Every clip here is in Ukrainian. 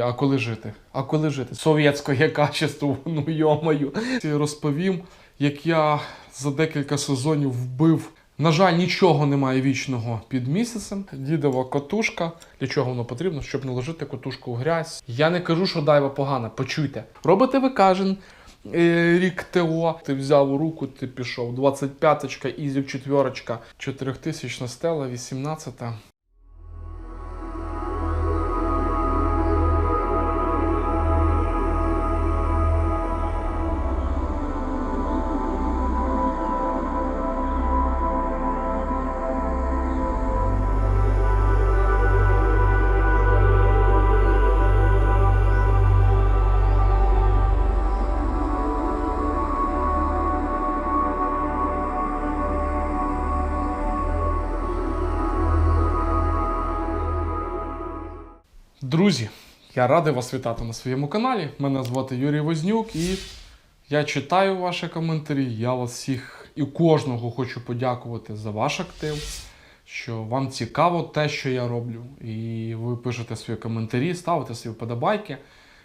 А коли жити? А коли жити? Совєтське качество, ну йомаю. Розповім, як я за декілька сезонів вбив. На жаль, нічого немає вічного під місяцем. Дідова котушка. Для чого воно потрібно? Щоб не ложити котушку в грязь. Я не кажу, що дайва погана. Почуйте. Робите ви кожен е, рік ТО. Ти взяв у руку, ти пішов. 25-ка, ізів четверочка, 4000 стела, 18-та. Друзі, я радий вас вітати на своєму каналі. Мене звати Юрій Вознюк і я читаю ваші коментарі. Я вас всіх і кожного хочу подякувати за ваш актив, що вам цікаво те, що я роблю. І ви пишете свої коментарі, ставите свої вподобайки.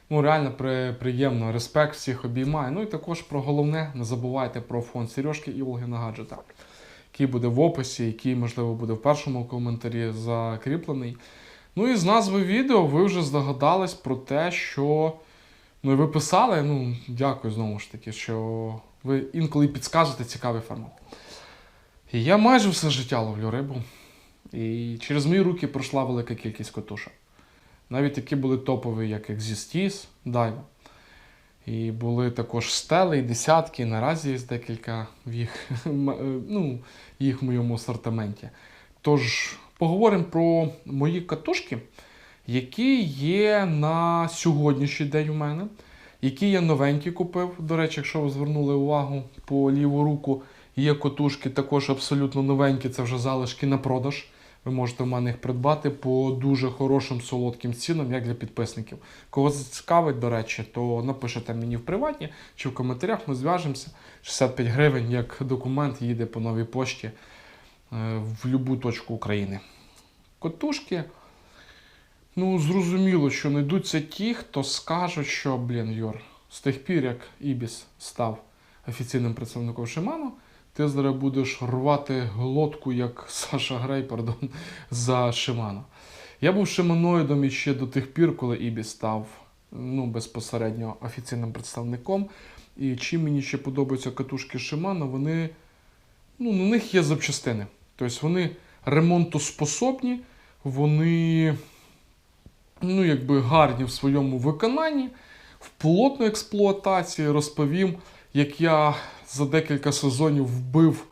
Ну, реально при, приємно, респект всіх обіймає. Ну і також про головне, не забувайте про фонд Сережки і Олги на гаджетах, який буде в описі, який, можливо, буде в першому коментарі закріплений. Ну і з назви відео ви вже здогадались про те, що ну ви писали. Ну, дякую знову ж таки, що ви інколи підскажете цікавий формат. І я майже все життя ловлю рибу. І через мої руки пройшла велика кількість котушок. Навіть такі були топові, як Existis, Дайва. І були також стели і десятки. Наразі є декілька їх, е, ну, їх в моєму асортименті. Тож поговоримо про мої катушки, які є на сьогоднішній день у мене, які я новенькі купив. До речі, якщо ви звернули увагу по ліву руку, є котушки також абсолютно новенькі, це вже залишки на продаж. Ви можете в мене їх придбати по дуже хорошим солодким цінам, як для підписників. Кого зацікавить, до речі, то напишете мені в приватні чи в коментарях, ми зв'яжемося. 65 гривень як документ їде по новій пошті в будь-яку точку України. Котушки. Ну, зрозуміло, що знайдуться ті, хто скажуть, що, блін, Йор, з тих пір, як Ібіс став офіційним представником Шиману, ти зараз будеш рвати глотку, як Саша Грей, пардон, за Шиману. Я був шиманоїдом іще до тих пір, коли Ібіс став ну, безпосередньо офіційним представником. І чим мені ще подобаються катушки Шимана, вони, ну, у них є запчастини. Тобто вони ремонтоспособні, вони ну, якби гарні в своєму виконанні, в плотної експлуатації розповім, як я за декілька сезонів вбив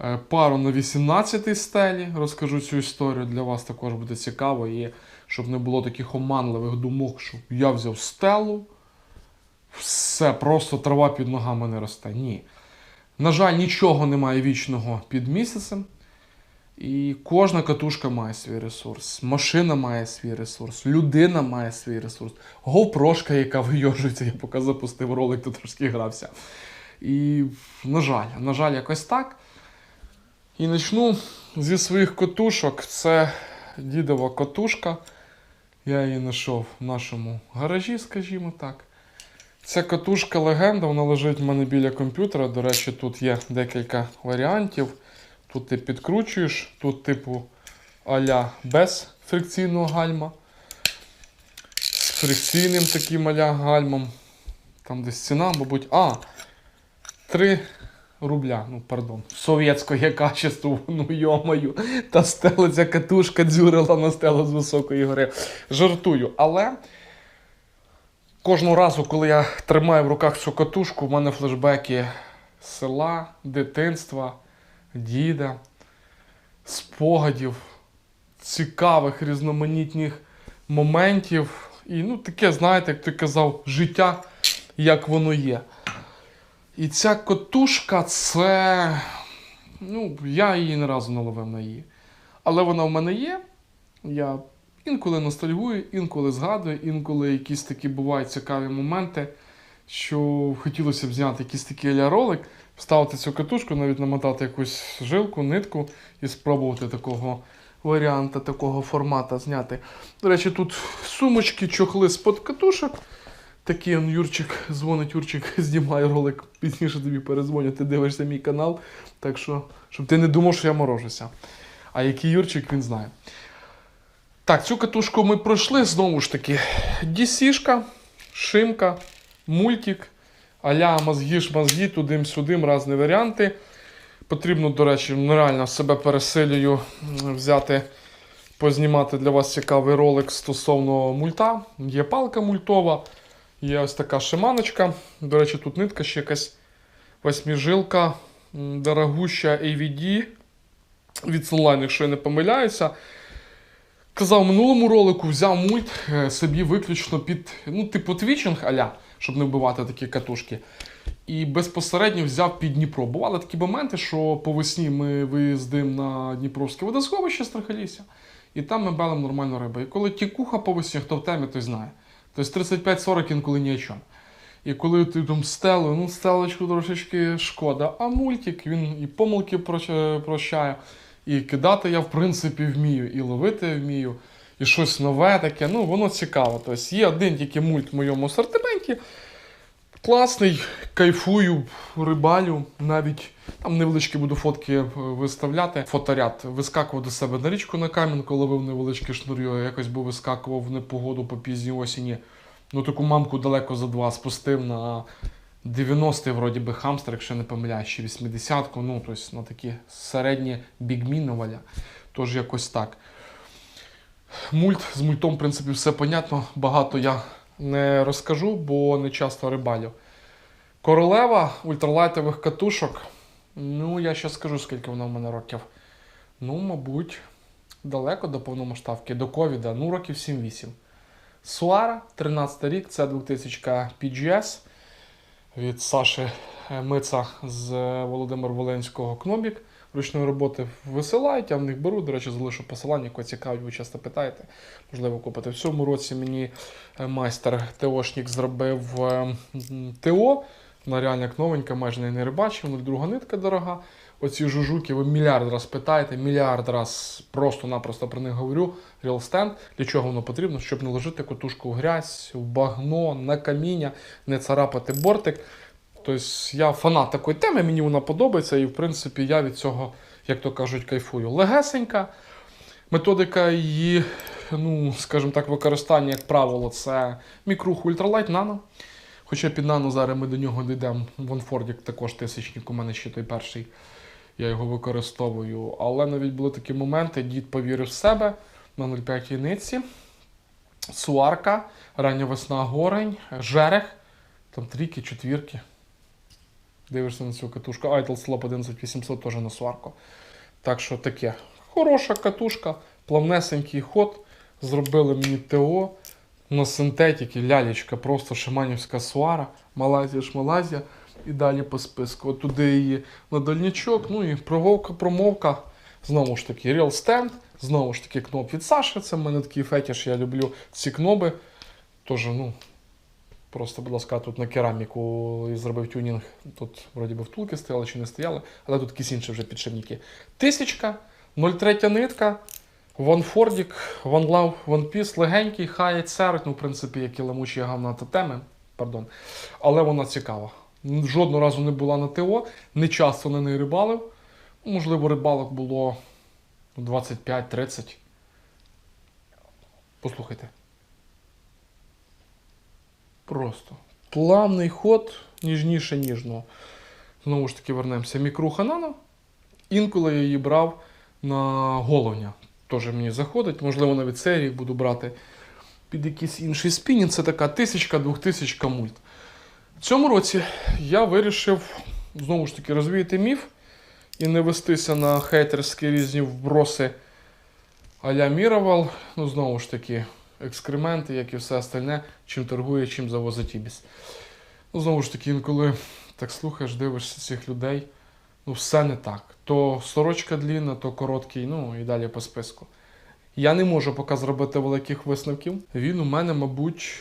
е, пару на 18-й стелі. Розкажу цю історію. Для вас також буде цікаво, і щоб не було таких оманливих думок, що я взяв стелу, все, просто трава під ногами не росте. Ні. На жаль, нічого немає вічного під місяцем. І кожна катушка має свій ресурс, машина має свій ресурс, людина має свій ресурс, говпрошка, яка вийожується, я поки запустив ролик, то трошки грався. І, на жаль, на жаль, якось так. І почну зі своїх котушок. Це дідова котушка. Я її знайшов в нашому гаражі, скажімо так. Це катушка легенда, вона лежить в мене біля комп'ютера. До речі, тут є декілька варіантів. Тут ти підкручуєш, тут, типу, аля без фрикційного гальма. З фрикційним таким аля гальмом. Там десь ціна, мабуть. А! 3 рубля, ну пардон. Совєтське качество, ну йомаю. Та стела ця катушка дзюрила на стелу з високої гори. Жартую, але. Кожного разу, коли я тримаю в руках цю катушку, в мене флешбеки села, дитинства, діда, спогадів, цікавих різноманітних моментів. І ну, таке, знаєте, як ти казав, життя, як воно є. І ця котушка це. Ну, я її не разу не ловив на її. Але вона в мене є. Я інколи ностальгую, інколи згадую, інколи якісь такі бувають цікаві моменти, що хотілося б зняти якийсь такий ля ролик, вставити цю катушку, навіть намотати якусь жилку, нитку і спробувати такого варіанти такого формату зняти. До речі, тут сумочки, чохли з-под катушок. Такий он Юрчик дзвонить, Юрчик знімає ролик, пізніше тобі перезвоню, ти дивишся мій канал. Так що, щоб ти не думав, що я морожуся. А який Юрчик, він знає. Так, цю катушку ми пройшли знову ж таки. DC-шка, шимка, мультик, аля мозги ж мозги, тудим-сюдим, різні варіанти. Потрібно, до речі, нереально себе пересилюю взяти, познімати для вас цікавий ролик стосовно мульта. Є палка мультова, є ось така шиманочка. До речі, тут нитка ще якась восьмижилка, м, дорогуща AVD від Sunline, якщо я не помиляюся. Казав в минулому ролику, взяв мульт е, собі виключно під, ну, типу твічинг аля, щоб не вбивати такі катушки. І безпосередньо взяв під Дніпро. Бували такі моменти, що по весні ми виїздимо на Дніпровське водосховище Страхолісся, і там ми белимо нормальну рибу. І коли тікуха по весні, хто в темі, той знає. Тобто 35-40 інколи ні о чому. І коли ти там стелу, ну стелочку трошечки шкода, а мультик він і помилки прощає, і кидати я в принципі вмію, і ловити вмію, і щось нове таке. Ну, воно цікаво. Тобто є один тільки мульт в моєму асортименті. Класний, кайфую, рибалю. Навіть там невеличкі буду фотки е, виставляти. Фоторяд вискакував до себе на річку на кам'янку, ловив невеличке шнур'ю, якось би вискакував в непогоду по пізній осені. Ну таку мамку далеко за два спустив на 90-й, вроді би, хамстер, якщо не помиляюсь, чи 80-ку, ну, тобто на такі середні бігміни валя. Тож якось так. Мульт з мультом, в принципі, все понятно. Багато я не розкажу, бо не часто рибалю. Королева ультралайтових катушок. Ну, я ще скажу, скільки вона в мене років. Ну, мабуть, далеко до повномасштабки, до ковіда, ну, років 7-8. Суара, 13 рік, це 2000 PGS від Саші Мица з е, Володимир Волинського Кнобік. Ручної роботи висилають, я в них беру. До речі, залишу посилання, яке цікавить, ви часто питаєте. Можливо, купити. В цьому році мені е, майстер ТОшник зробив е, ТО. Вона реально як новенька, майже не рибачив, друга нитка дорога. Оці жужуки ви мільярд раз питаєте, мільярд раз просто-напросто про них говорю. Stand. Для чого воно потрібно? Щоб не котушку в грязь, в багно, на каміння, не царапати бортик. Тобто я фанат такої теми, мені вона подобається, і в принципі я від цього, як то кажуть, кайфую. Легесенька. Методика її, ну, скажімо так, використання, як правило, це мікрух ультралайт нано. Хоча під нано зараз ми до нього дійдемо. Вонфордік також тисячник, у мене ще той перший. Я його використовую. Але навіть були такі моменти, дід повірив в себе на 0,5 єниці. Суарка, рання весна горень, жерех, там трійки, четвірки. Дивишся на цю катушку. Idle Slop 11800 теж на сварку. Так що таке. Хороша катушка, плавнесенький ход. Зробили мені ТО на синтетики, лялечка, просто шиманівська суара, Малайзія, Шмалазія. І далі по списку. От туди її на дальнячок, ну і прововка, промовка. Знову ж таки, Real Stand, знову ж таки, кноп від Саші. Це в мене такий фетіш, я люблю ці кноби. Тож, ну, Просто, будь ласка, тут на кераміку і зробив тюнінг. Тут вроді би втулки стояли чи не стояли, але тут якісь інші вже підшипники. Тисячка, 0,3 нитка, One Fordic, One Love, One Piece, легенький, хай серед, ну, в принципі, як і ламучі гавна теми, пардон. Але вона цікава. Жодного разу не була на ТО, не часто на неї рибалив. Можливо, рибалок було 25-30. Послухайте. Просто. Плавний ход, ніжніше ніжного. Знову ж таки, вернемося. Мікруха нано. Інколи я її брав на головня. Теж мені заходить. Можливо, навіть серії буду брати під якийсь інший спінінг. Це така тисячка, двохтисячка мульт. В цьому році я вирішив знову ж таки розвіяти міф і не вестися на хейтерські різні вброси а-ля Міровал. Ну, знову ж таки, екскременти, як і все остальне, чим торгує, чим завозить Ібіс. Ну, знову ж таки, інколи так слухаєш, дивишся цих людей, ну все не так. То сорочка длінна, то короткий, ну і далі по списку. Я не можу поки зробити великих висновків. Він у мене, мабуть,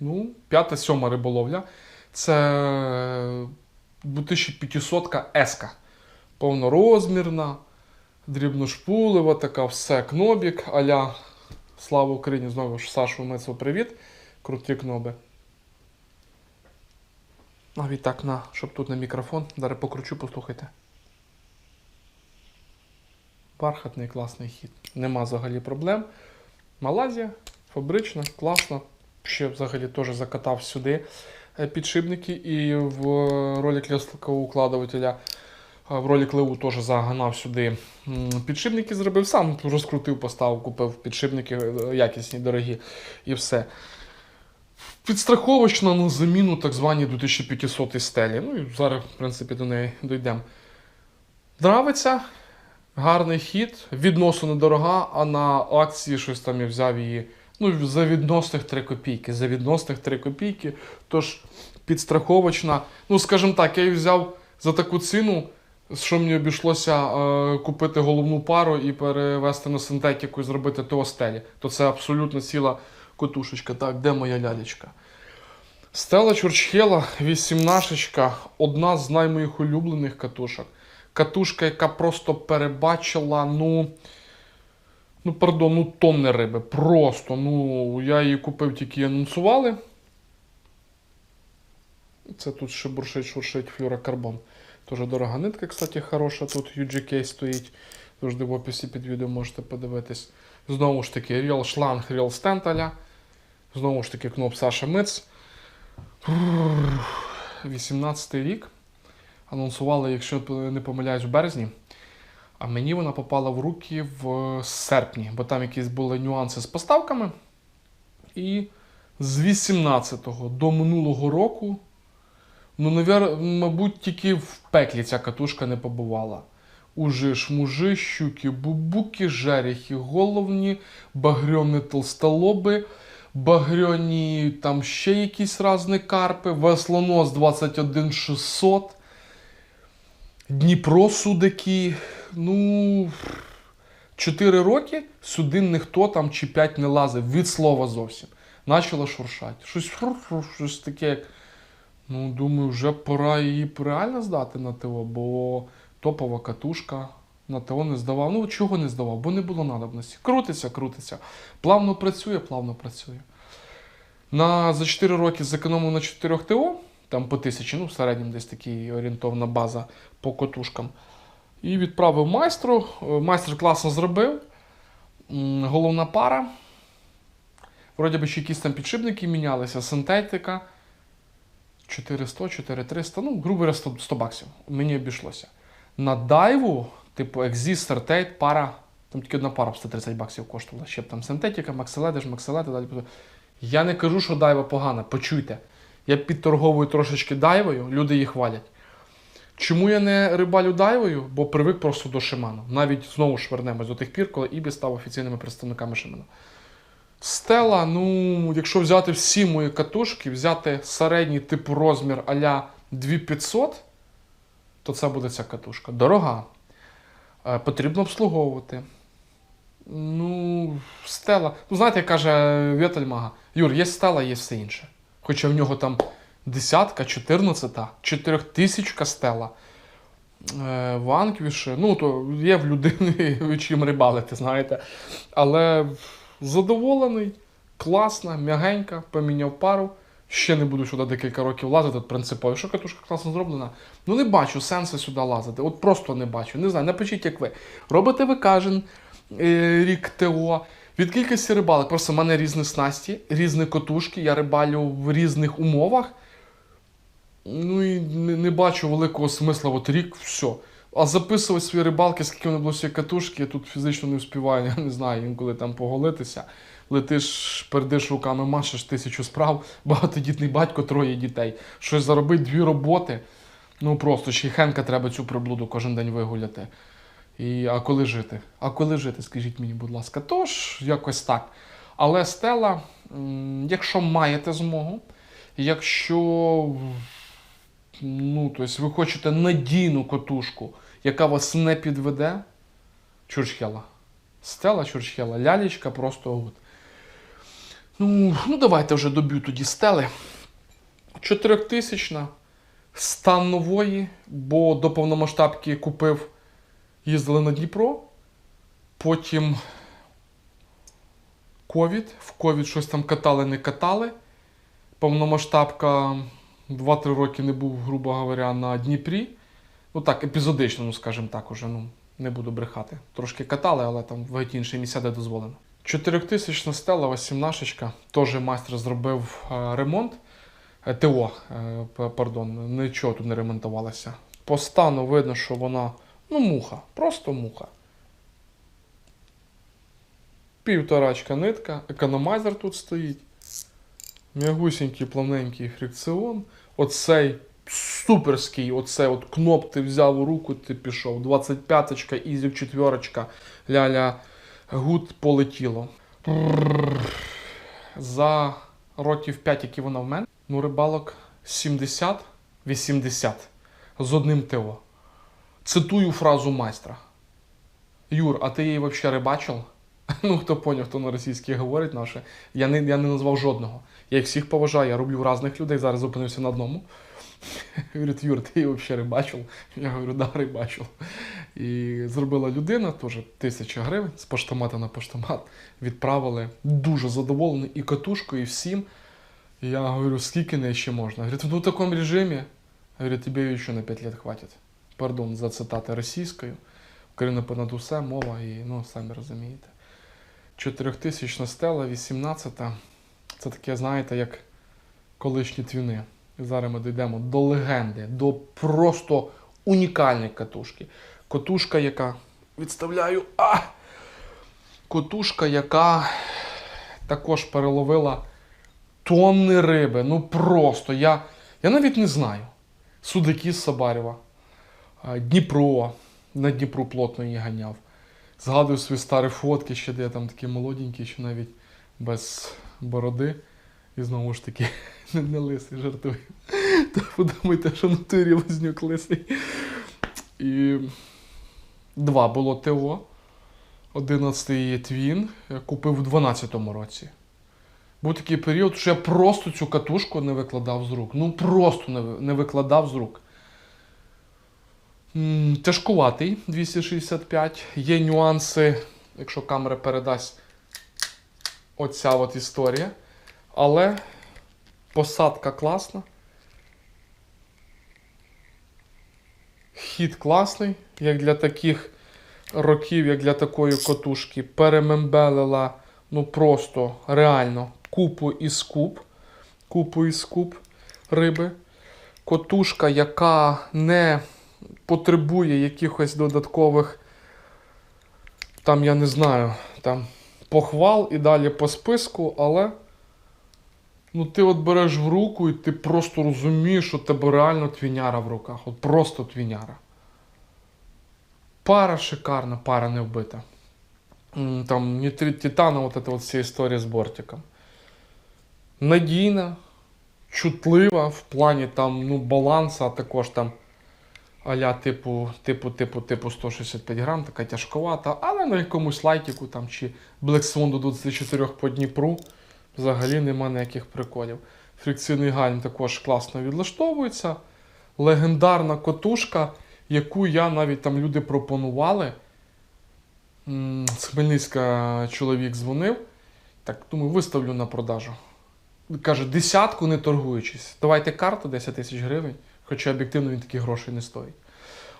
ну, п'ята-сьома риболовля. Це 2500 еска. Повнорозмірна, дрібношпулева, така все кнобік, аля Слава Україні! Знову ж Сашу Мицу, привіт. Круті кноби. Навіть так, на, щоб тут на мікрофон. Зараз покручу, послухайте. Бархатний класний хід. Нема взагалі проблем. Малазія, фабрична, класно. Ще взагалі теж закатав сюди е, підшипники і в ролик укладувателя. В ролик Леу теж загнав сюди підшипники, зробив сам, розкрутив, поставив, купив підшипники е, якісні, дорогі і все. Підстраховочна на заміну так званій 2500 стелі. Ну і зараз, в принципі, до неї дійдемо. Нравиться, гарний хід, відносно недорога, а на акції щось там я взяв її. Ну, за відносних 3 копійки. За відносних 3 копійки. Тож підстраховочна. Ну, скажімо так, я її взяв за таку ціну, що мені обійшлося е, купити головну пару і перевести на синтетику і зробити ТО стелі. То це абсолютно ціла котушечка. Так, де моя лялечка? Стела Чурчхела 18 одна з наймоїх улюблених катушок. Катушка, яка просто перебачила, ну. Ну, пардон, ну тонни риби. Просто. Ну, я її купив, тільки анонсували. Це тут ще буршить, шуршить флюрокарбон. Дуже дорога нитка, кстати, хороша. Тут UGK стоїть. Завжди в описі під відео можете подивитись. Знову ж таки, Real шланг, Real стенталя. Знову ж таки, кноп Саша Миц. 18 рік. Анонсували, якщо не помиляюсь, в березні. А мені вона попала в руки в серпні, бо там якісь були нюанси з поставками. І з 18-го до минулого року, ну, навер... мабуть, тільки в пеклі ця катушка не побувала. Уже шмужи, щуки, бубуки, жерехи, головні, багрьоні толстолоби, багрьоні там ще якісь різні карпи, веслонос 21600, Дніпро судаки. Ну, 4 роки сюди ніхто там чи 5 не лазив від слова зовсім. Начало шуршати. Щось, щось таке, як. Ну, думаю, вже пора її реально здати на ТО, бо топова катушка на ТО не здавав. Ну, чого не здавав? Бо не було надобності. Крутиться, крутиться. Плавно працює, плавно працює. На, за 4 роки зекономив на 4 ТО, там по тисячі, ну, в середньому десь такий орієнтовна база по котушкам. І відправив майстру. Е, Майстер класно зробив. Головна пара. Вроді би ще якісь там підшипники мінялися, синтетика. 400, 4300, ну, грубо говоря, 100, 100 баксів. Мені обійшлося. На дайву, типу Exist, Startate, пара, там тільки одна пара 130 баксів коштувала. Ще б там синтетика, макселети, далі. Я не кажу, що дайва погана, почуйте. Я підторговую трошечки дайвою, люди її хвалять. Чому я не рибалю дайвою? Бо привик просто до Шимана. Навіть знову ж вернемось до тих пір, коли Ібі став офіційними представниками Шимана. Стела, ну, якщо взяти всі мої катушки, взяти середній типу розмір а-ля 2500, то це буде ця катушка. Дорога. Е, Потрібно обслуговувати. Ну, стела. Ну, знаєте, як каже Вєтельмага, Юр, є стела, є все інше. Хоча в нього там десятка, чотирнадцята, чотирьохтисячка стела. Е, Ванквіші, ну, то є в людини чим рибалити, знаєте. Але задоволений, класна, м'ягенька, поміняв пару. Ще не буду сюди декілька років лазити, принципово. Що катушка класно зроблена. Ну не бачу сенсу сюди лазити. От просто не бачу. Не знаю, напишіть, як ви. Робите ви кожен е, рік ТО. Від кількості рибалок. Просто в мене різні снасті, різні котушки, я рибалю в різних умовах. Ну і не, не бачу великого смисла, от рік, все. А записувати свої рибалки, скільки вони було всієї катушки, я тут фізично не вспіваю, я не знаю, інколи там поголитися. Летиш, пердиш руками, машеш тисячу справ, багатодітний батько, троє дітей. Щось заробить дві роботи. Ну просто ще хенка треба цю приблуду кожен день вигуляти. І, а коли жити? А коли жити, скажіть мені, будь ласка. Тож, якось так. Але стела, якщо маєте змогу, якщо ну, тобто ви хочете надійну котушку, яка вас не підведе, чурчхела. Стела чурчхела, лялечка просто гуд. Ну, ну, давайте вже доб'ю тоді стели. Чотирьохтисячна, стан нової, бо до повномасштабки купив, їздили на Дніпро. потім ковід. В ковід щось там катали, не катали. Повномасштабка 2-3 роки не був, грубо говоря, на Дніпрі. Ну так, епізодично, ну скажімо так, уже, ну, не буду брехати. Трошки катали, але там в геть інші місця, де дозволено. 4000 стела, 18 теж майстер зробив е, ремонт. Е, ТО, е, пардон, нічого тут не ремонтувалося. По стану видно, що вона, ну, муха, просто муха. Півторачка нитка, економайзер тут стоїть. М'ягусінький плавненький фрикціон. Оцей суперський, оцей от кноп ти взяв у руку, ти пішов. 25-ка, ізюк четверочка, ля-ля, гуд полетіло. За років 5, які вона в мене, ну рибалок 70-80 з одним ТО. Цитую фразу майстра. Юр, а ти її взагалі рибачив? Ну, хто поняв, хто на російській говорить наше. Я не, я не назвав жодного. Я їх всіх поважаю, я роблю різних людей, зараз зупинився на одному. Говорить, Юр, ти взагалі рибачив? Я говорю, да, рибачив. І зробила людина, теж тисяча гривень з поштомата на поштомат. Відправили. Дуже задоволений і катушкою, і всім. Я говорю, скільки не ще можна? Говорить, ну в такому режимі. Говорю, її ще на 5 лет хватить. Пардон за цитати російською. Україна понад усе, мова і ну, самі розумієте. 4000 стела, 18. Це таке, знаєте, як колишні твіни. І зараз ми дійдемо до легенди, до просто унікальної катушки. Котушка, яка. Відставляю. А! Котушка, яка також переловила тонни риби. Ну просто. Я, я навіть не знаю. Судаки з Сабарєва, Дніпро. На Дніпру плотно її ганяв. Згадую свої старі фотки, ще де я там такі молоденькі, ще навіть без бороди. І знову ж таки, не, не лисий, жартую. Та подумайте, що на турі вознюк лисий. І два було ТО. 11-й твін я купив у 12-му році. Був такий період, що я просто цю катушку не викладав з рук. Ну просто не викладав з рук. Тяжкуватий 265. Є нюанси, якщо камера передасть оця от історія. Але посадка класна. Хід класний, як для таких років, як для такої котушки. Перемембелила ну просто реально купу і скуп. Купу і скуп риби. Котушка, яка не потребує якихось додаткових, там, я не знаю, там похвал і далі по списку, але ну, ти от береш в руку і ти просто розумієш, що тебе реально твіняра в руках. От просто твіняра. Пара шикарна, пара не вбита. Там нітрит титана, от эта от історія з бортиком. Надійна, чутлива в плані там, ну, балансу, а також там аля типу, типу, типу, типу 165 грам, така тяжковата, але на якомусь лайтіку там чи Black до 24 по Дніпру взагалі нема ніяких приколів. Фрикційний гальм також класно відлаштовується. Легендарна котушка, яку я навіть там люди пропонували. З Хмельницька чоловік дзвонив. Так, думаю, виставлю на продажу. Каже, десятку не торгуючись. Давайте карту 10 тисяч гривень, хоча об'єктивно він таких грошей не стоїть.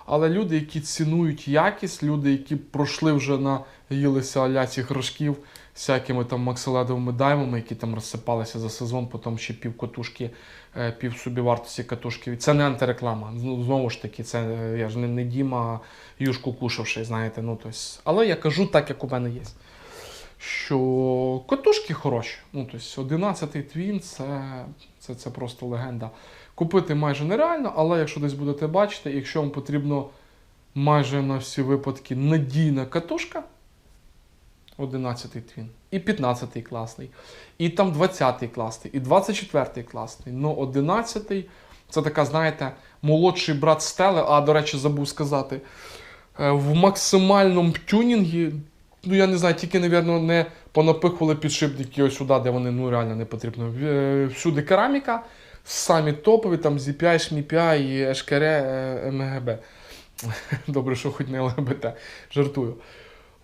Але люди, які цінують якість, люди, які пройшли вже наїлися аля цих рожків всякими там макселедовими даймами, які там розсипалися за сезон, потім ще пів котушки, е, пів собівартості катушки. Це не антиреклама. Ну, Знову ж таки, це е, я ж не, не Діма юшку кушавши, знаєте. Ну, тобто, але я кажу так, як у мене є. Що котушки хороші. Ну, тобто, 11-й твін це, це, це просто легенда. Купити майже нереально, але якщо десь будете бачити, якщо вам потрібно майже на всі випадки надійна катушка, 11-й твін, і 15-й класний, і там 20-й класний, і 24-й класний. Ну, 11-й це така, знаєте, молодший брат стели, а, до речі, забув сказати, е, в максимальному тюнінгі, ну я не знаю, тільки, напевно, не понапихували підшипники ось сюди, де вони ну, реально не потрібно. Е, Всюди кераміка, самі топові, там ZPI, ШМІПІ і е, МГБ. Добре, що хоч не ЛГБТ, жартую.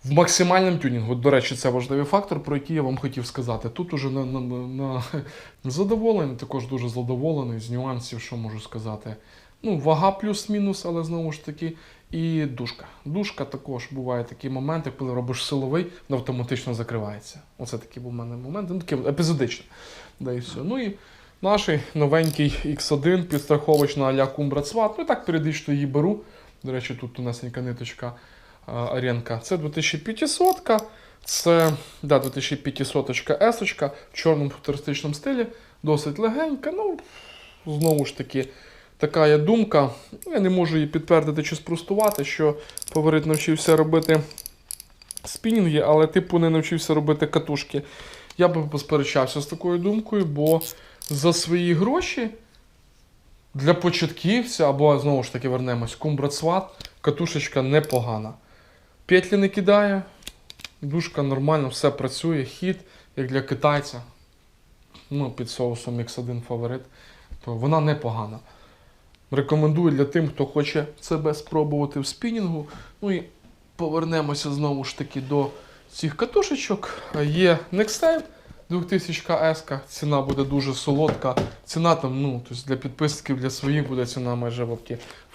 в максимальному тюнінгу. До речі, це важливий фактор, про який я вам хотів сказати. Тут уже на, на, на, задоволений, також дуже задоволений з нюансів, що можу сказати. Ну, вага плюс-мінус, але знову ж таки, і дужка. Дужка також буває такі моменти, коли робиш силовий, він автоматично закривається. Оце такий був у мене момент, ну такий епізодичний. Да, і все. Ну і наш новенький X1 підстраховочна а-ля Кумбрат Сват. Ну так періодично її беру. До речі, тут тонесенька ниточка а, Аренка. Це 2500 це да, 2500 S в чорному футуристичному стилі, досить легенька. Ну, знову ж таки, така є думка. Я не можу її підтвердити чи спростувати, що фаворит навчився робити спінінги, але типу не навчився робити катушки. Я би посперечався з такою думкою, бо за свої гроші для початківця, або знову ж таки вернемось, кумбрацват, катушечка непогана. Петлі не кидає, дужка нормально, все працює, хід, як для китайця. Ну, під соусом X1 фаворит, то вона непогана. Рекомендую для тим, хто хоче себе спробувати в спінінгу. Ну і повернемося знову ж таки до цих катушечок. Є Nextail 2000 S, ціна буде дуже солодка. Ціна там, ну, тобто для підписників, для своїх буде ціна майже в.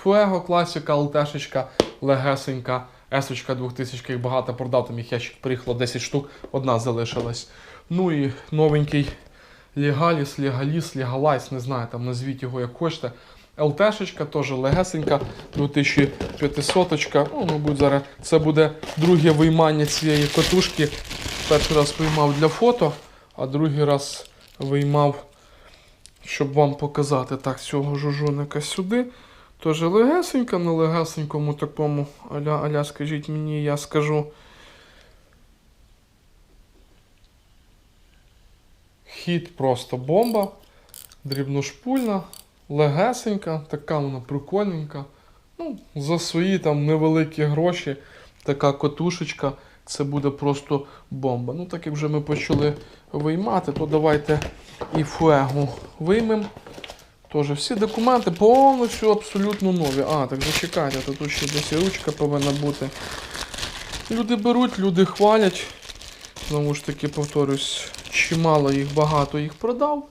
Fuego, класика, ЛТшечка, легесенька, S 2000 їх багато продав, там їх ящик приїхало 10 штук, одна залишилась. Ну і новенький Legalis, Legalis, Legalize, не знаю, там назвіть його як хочете. ЛТшечка теж легесенька, 2500. Ну, мабуть, зараз це буде друге виймання цієї катушки. Перший раз виймав для фото, а другий раз виймав, щоб вам показати так, цього жужуника сюди. Теж легесенька, на легесенькому такому, аля, аля, скажіть мені, я скажу. Хід просто бомба, дрібношпульна, легесенька, така вона прикольненька. Ну, за свої там невеликі гроші, така котушечка, це буде просто бомба. Ну, так як вже ми почали виймати, то давайте і фуегу виймемо. Тож всі документи повністю абсолютно нові. А, так зачекайте, то тут ще десь ручка повинна бути. Люди беруть, люди хвалять. Знову ж таки, повторюсь, чимало їх, багато їх продав.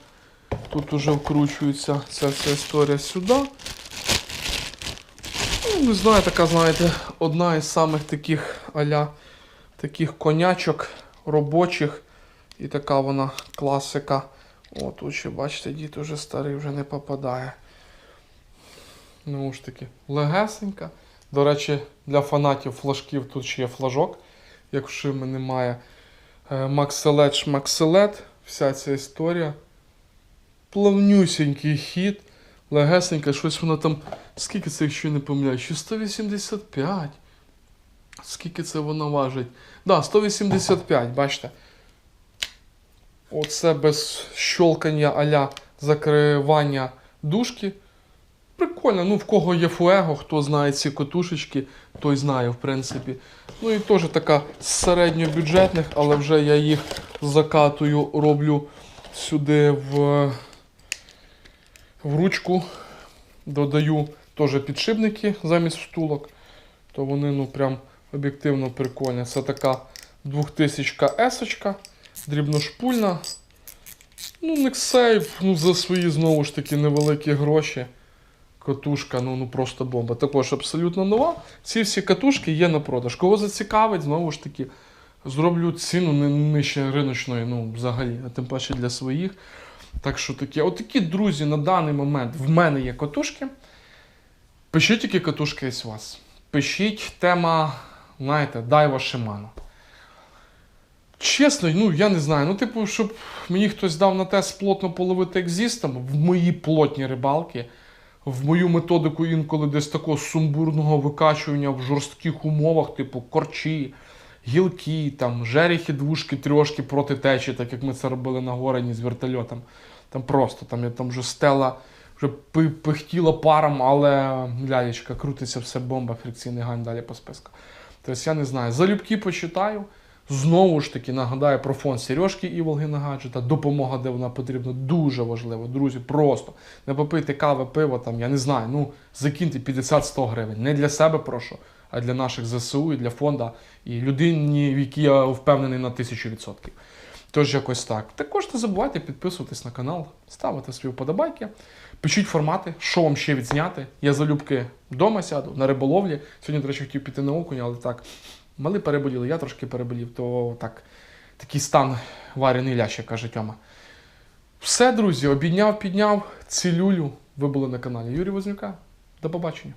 Тут уже вкручується ця вся історія сюди. Ну, не знаю, така, знаєте, одна із самих таких аля таких конячок робочих. І така вона класика. О, тут ще, бачите, дід уже старий вже не попадає. Ну ж таки, легесенька. До речі, для фанатів флажків тут ще є флажок. Якщо мене немає е, Макселет шмакселет, вся ця історія. Плавнюсінький хід, легесенька, щось воно там. Скільки це, якщо не помиляю? 185. Скільки це воно важить? Да, 185, бачите. Оце без щолкання аля закривання дужки. Прикольно, ну в кого є фуего, хто знає ці котушечки, той знає, в принципі. Ну і теж така з середньобюджетних, але вже я їх закатую, роблю сюди в, в ручку. Додаю теж підшипники замість втулок. То вони ну прям об'єктивно прикольні. Це така 2000 S, дрібношпульна. Ну, Nexape, ну за свої знову ж таки невеликі гроші. Катушка, ну, ну просто бомба. Також абсолютно нова. Ці всі катушки є на продаж. Кого зацікавить, знову ж таки, зроблю ціну не нижче риночної, ну, взагалі, а тим паче для своїх. Так що такі, отакі, друзі, на даний момент в мене є катушки. Пишіть, які катушки є у вас. Пишіть тема, знаєте, Дайва Шимано. Чесно, ну я не знаю. Ну, типу, щоб мені хтось дав на тест плотно половити екзістом в мої плотні рибалки, в мою методику інколи десь такого сумбурного викачування в жорстких умовах, типу корчі, гілки, там, жерехи, двушки, трьошки проти течі, так як ми це робили на горені з вертольотом. Там просто там я там вже стела вже пихтіла паром, але лялечка, крутиться все бомба, фрикційний гань далі по списку. Тобто я не знаю. Залюбки почитаю. Знову ж таки нагадаю про фонд Сережки і Волгина Гаджета. Допомога, де вона потрібна, дуже важливо. Друзі, просто не попийте кави, пиво, там, я не знаю. Ну, закиньте 50-100 гривень. Не для себе прошу, а для наших ЗСУ і для фонду, і людині, в якій я впевнений на тисячу відсотків. Тож якось так. Також не забувайте підписуватись на канал, ставити свої вподобайки, пишіть формати, що вам ще відзняти. Я залюбки вдома сяду на риболовлі. Сьогодні, до речі, хотів піти на окунь, але так, мали переболіли, я трошки переболів, то так, такий стан варений лящ, як каже Тьома. Все, друзі, обідняв, підняв, цілюлю. Ви були на каналі Юрій Вознюка. До побачення.